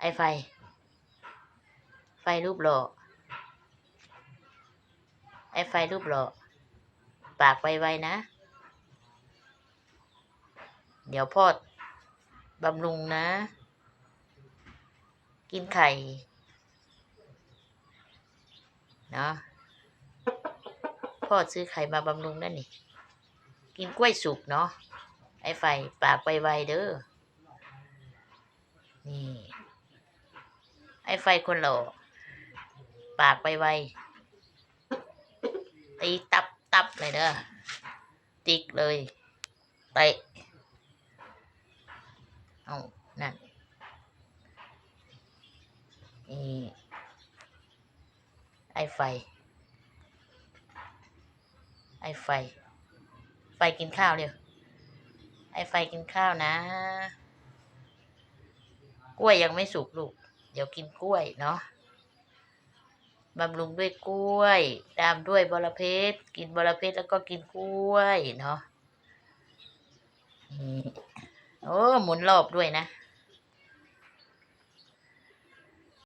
ไอไฟ ไฟรูปหล่อไอไฟรูปหล่อปากไวๆนะ เดี๋ยวพ่อบำรุงนะ กินไข่เนาะพ่อซื้อไข่มาบำรุงนั่นนี่ กินกล้วยสุกเนาะไอไฟปากไวๆเด้อนี่ ไอไฟคนหล่อปากไวตีตับตับเลยเด้อจิกเลยเตะเอานั่นนี่ไอไฟ ไอไฟ ไฟกินข้าวเร็วไอไฟกินข้าวนะ กล้วยยังไม่สุกลูก เดี๋ยวกินกล้วยเนาะบำรุงด้วยกล้วย ตามด้วยบอระเพ็ดกินบอระเพ็ดแล้วก็กินกล้วยเนาะโอ้หมุนรอบด้วยนะ